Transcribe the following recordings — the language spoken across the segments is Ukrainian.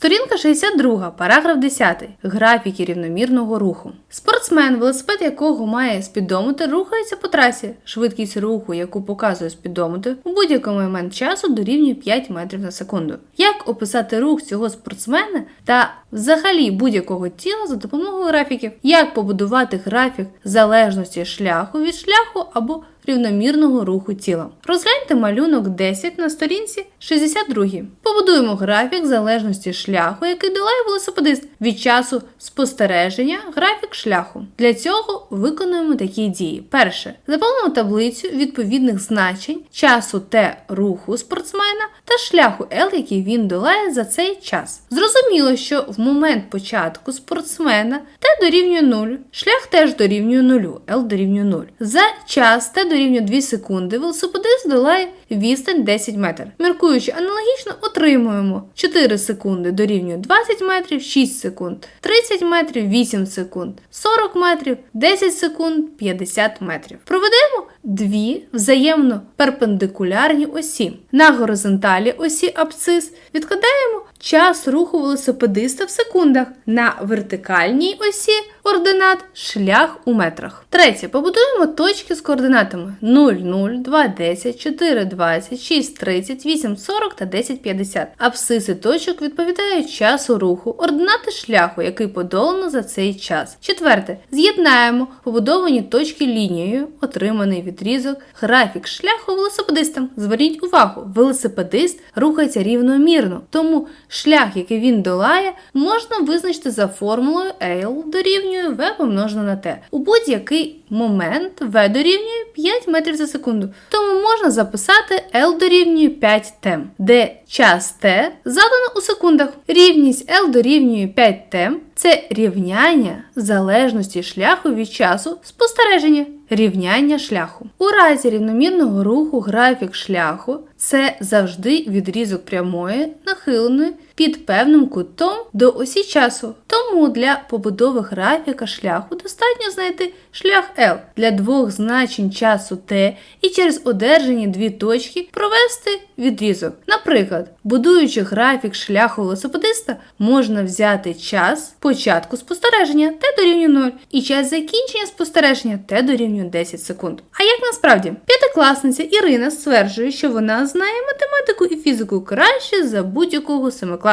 Сторінка 62, параграф 10. Графіки рівномірного руху. Спортсмен, велосипед якого має спідометр, рухається по трасі. Швидкість руху, яку показує спідометр, у будь-який момент часу дорівнює 5 метрів на секунду. Як описати рух цього спортсмена та взагалі будь-якого тіла за допомогою графіків? Як побудувати графік залежності шляху від шляху або рівномірного руху тіла. Розгляньте малюнок 10 на сторінці 62. Побудуємо графік залежності шляху, який долає велосипедист від часу спостереження, графік шляху. Для цього виконуємо такі дії. Перше. Заповнимо таблицю відповідних значень часу Т руху спортсмена та шляху L, який він долає за цей час. Зрозуміло, що в момент початку спортсмена Т дорівнює 0, шлях теж дорівнює 0, L дорівнює 0. За час Т дорівнює 2 секунди, велосипедист долає відстань 10 метрів. Міркуючи аналогічно, отримуємо 4 секунди дорівнює 20 метрів, 6 секунд, 30 метрів, 8 секунд, 40 метрів, 10 секунд, 50 метрів. Проведемо дві взаємно перпендикулярні осі. На горизонталі осі абсцис відкладаємо час руху велосипедиста в секундах. На вертикальній осі координат шлях у метрах. Третє. Побудуємо точки з координатами 0, 0, 2, 10, 4, 20, 6, 30, 8, 40 та 10, 50. Абсциси точок відповідають часу руху, ординати шляху, який подолано за цей час. Четверте. З'єднаємо побудовані точки лінією, отриманий відрізок, графік шляху велосипедистам. Зверніть увагу, велосипедист рухається рівномірно, тому шлях, який він долає, можна визначити за формулою L дорівнює V помножено на T. У будь-який момент V дорівнює 5 метрів за секунду. Тому можна записати L дорівнює 5 t де час T задано у секундах. Рівність L дорівнює 5 t це рівняння залежності шляху від часу спостереження. Рівняння шляху. У разі рівномірного руху графік шляху це завжди відрізок прямої, нахиленої під певним кутом до осі часу. Тому для побудови графіка шляху достатньо знайти шлях L для двох значень часу T і через одержані дві точки провести відрізок. Наприклад, будуючи графік шляху велосипедиста, можна взяти час початку спостереження T дорівнює 0 і час закінчення спостереження T дорівнює 10 секунд. А як насправді? П'ятикласниця Ірина стверджує, що вона знає математику і фізику краще за будь-якого семикласника.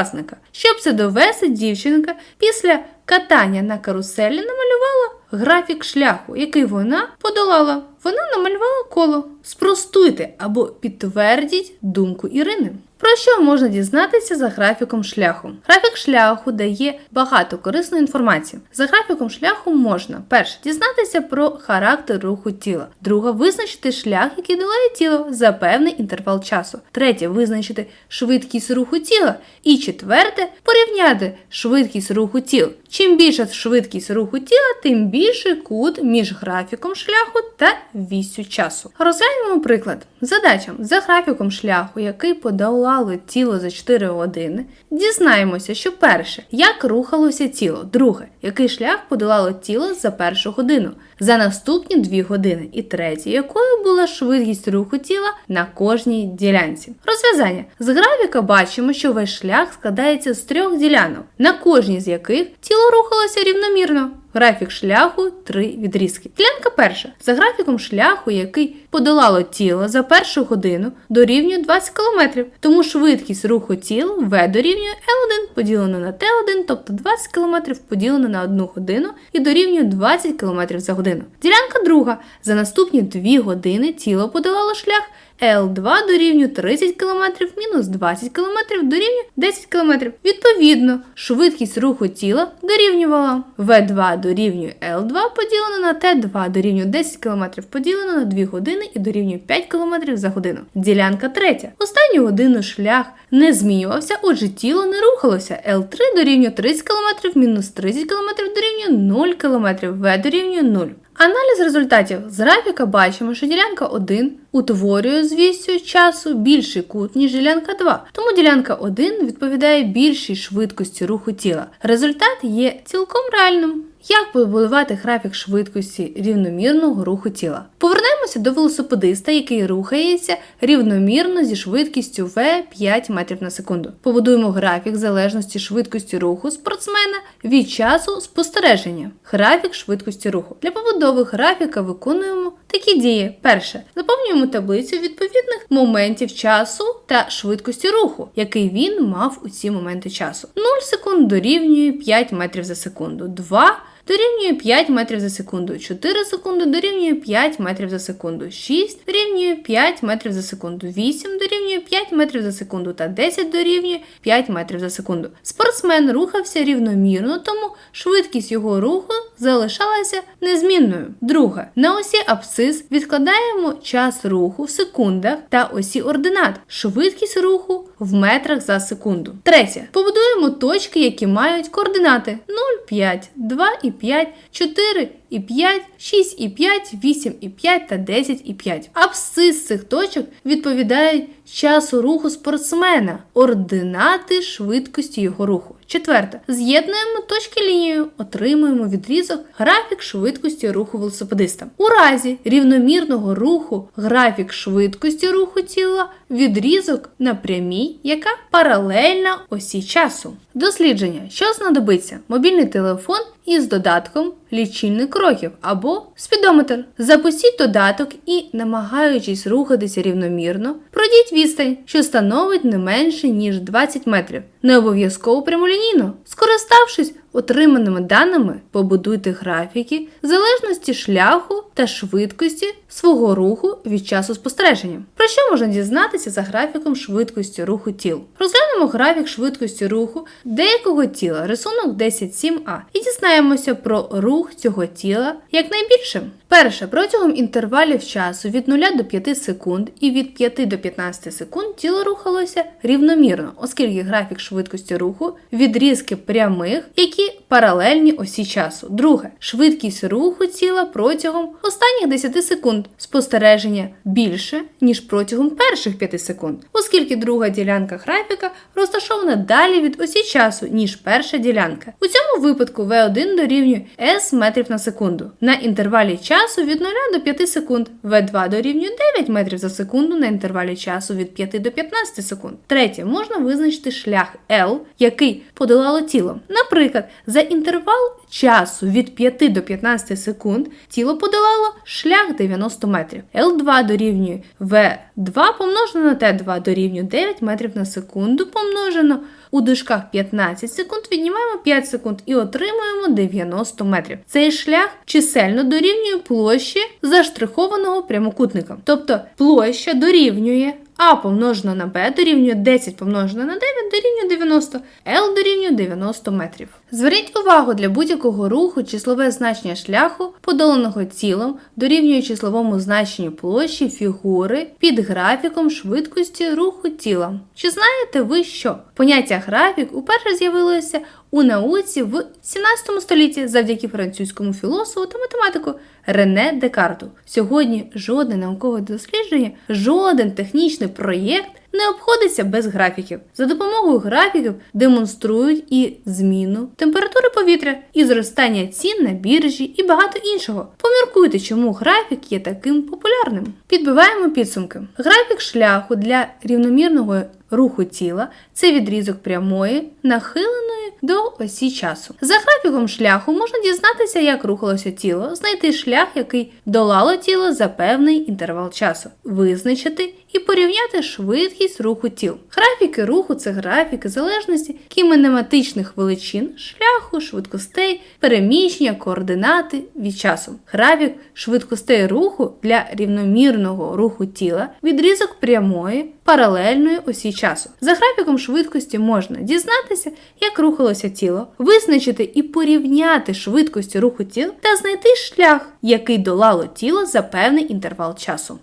Щоб це довести, дівчинка після катання на каруселі намалювала графік шляху, який вона подолала. Вона намалювала коло. Спростуйте або підтвердіть думку Ірини. Про що можна дізнатися за графіком шляху? Графік шляху дає багато корисної інформації. За графіком шляху можна перше дізнатися про характер руху тіла, друге визначити шлях, який долає тіло за певний інтервал часу. Третє визначити швидкість руху тіла. І четверте порівняти швидкість руху тіл. Чим більша швидкість руху тіла, тим більший кут між графіком шляху та вісю часу. Розглянемо приклад. Задача за графіком шляху, який подолало тіло за 4 години, дізнаємося, що перше, як рухалося тіло, друге, який шлях подолало тіло за першу годину, за наступні 2 години, і третє, якою була швидкість руху тіла на кожній ділянці. Розв'язання з графіка бачимо, що весь шлях складається з трьох ділянок, на кожній з яких тіло рухалося рівномірно. Графік шляху три відрізки. Ділянка перша. За графіком шляху, який подолало тіло за першу годину, дорівнює 20 км. Тому швидкість руху тіл V дорівнює L1 поділено на T1, тобто 20 км поділено на 1 годину і дорівнює 20 км за годину. Ділянка друга. За наступні 2 години тіло подолало шлях L2 дорівнює 30 км мінус 20 км дорівнює 10 км. Відповідно, швидкість руху тіла дорівнювала V2 дорівнює L2 поділено на T2 дорівнює 10 км поділено на 2 години і дорівнює 5 км за годину. Ділянка третя. Останню годину шлях не змінювався, отже тіло не рухалося. L3 дорівнює 30 км мінус 30 км дорівнює 0 км, V дорівнює 0. Аналіз результатів з графіка бачимо, що ділянка 1 утворює з вістю часу більший кут, ніж ділянка 2. Тому ділянка 1 відповідає більшій швидкості руху тіла. Результат є цілком реальним. Як побудувати графік швидкості рівномірного руху тіла? Повернемося до велосипедиста, який рухається рівномірно зі швидкістю v 5 метрів на секунду. Побудуємо графік залежності швидкості руху спортсмена від часу спостереження. Графік швидкості руху. Для побудови графіка виконуємо такі дії. Перше, заповнюємо таблицю відповідних моментів часу та швидкості руху, який він мав у ці моменти часу. 0 секунд дорівнює 5 метрів за секунду. 2 дорівнює 5 метрів за секунду, 4 секунди дорівнює 5 метрів за секунду, 6 дорівнює 5 метрів за секунду, 8 дорівнює 5 метрів за секунду. Та 10 дорівнює 5 метрів за секунду. Спортсмен рухався рівномірно, тому швидкість його руху залишалася незмінною. Друге, на осі абсцис відкладаємо час руху в секундах та осі ординат, швидкість руху в метрах за секунду. Третє, побудуємо точки, які мають координати 0, 5, 2 і 5, 4 і 5, 6 і 5, 8 і 5 та 10 і 5. Абсцис цих точок відповідають часу руху спортсмена, ординати швидкості його руху. Четверте, з'єднуємо точки лінією, отримуємо відрізок графік швидкості руху велосипедиста. У разі рівномірного руху графік швидкості руху тіла відрізок на прямій, яка паралельна осі часу. Дослідження, що знадобиться? Мобільний телефон із додатком лічильник кроків або спідометр. Запустіть додаток і, намагаючись рухатися рівномірно, пройдіть відстань, що становить не менше ніж 20 метрів. Не обов'язково прямолінійно. Скориставшись отриманими даними, побудуйте графіки в залежності шляху та швидкості свого руху від часу спостереження. Про що можна дізнатися за графіком швидкості руху тіл? Розглянемо графік швидкості руху деякого тіла, рисунок 10.7а, і дізнаємося про рух цього тіла якнайбільше. Перше, протягом інтервалів часу від 0 до 5 секунд і від 5 до 15 секунд тіло рухалося рівномірно, оскільки графік швидкості руху відрізки прямих, які паралельні осі часу. Друге, швидкість руху тіла протягом останніх 10 секунд спостереження більше, ніж протягом перших 5 секунд, оскільки друга ділянка графіка розташована далі від осі часу, ніж перша ділянка. У цьому випадку V1 дорівнює S метрів на секунду. На інтервалі часу від 0 до 5 секунд, V2 дорівнює 9 метрів за секунду на інтервалі часу від 5 до 15 секунд. Третє, можна визначити шлях L, який подолало тіло. Наприклад, за інтервал часу від 5 до 15 секунд тіло подолало шлях 90 метрів. L2 дорівнює V2 помножено на T2 дорівнює 9 метрів на секунду помножено у дужках 15 секунд віднімаємо 5 секунд і отримуємо 90 метрів. Цей шлях чисельно дорівнює площі заштрихованого прямокутника. Тобто площа дорівнює а помножено на b дорівнює 10 помножено на 9 дорівнює 90, L дорівнює 90 метрів. Зверніть увагу для будь-якого руху числове значення шляху, подоленого тілом, дорівнює числовому значенню площі фігури під графіком швидкості руху тіла. Чи знаєте ви що? Поняття графік уперше з'явилося у науці в 17 столітті завдяки французькому філософу та математику Рене Декарту. Сьогодні жодне наукове дослідження, жоден технічний проєкт не обходиться без графіків. За допомогою графіків демонструють і зміну температури повітря, і зростання цін на біржі, і багато іншого. Поміркуйте, чому графік є таким популярним. Підбиваємо підсумки. Графік шляху для рівномірного руху тіла це відрізок прямої, нахиленої до осі часу. За графіком шляху можна дізнатися, як рухалося тіло, знайти шлях, який долало тіло за певний інтервал часу, визначити і порівняти швидкість руху тіл. Графіки руху це графіки залежності кінематичних величин, шляху, швидкостей, переміщення, координати від часу. Графік швидкостей руху для рівномірного руху тіла, відрізок прямої, паралельної осі часу. За графіком швидкості можна дізнатися, як рухалося тіло, визначити і порівняти швидкості руху тіл та знайти шлях, який долало тіло за певний інтервал часу.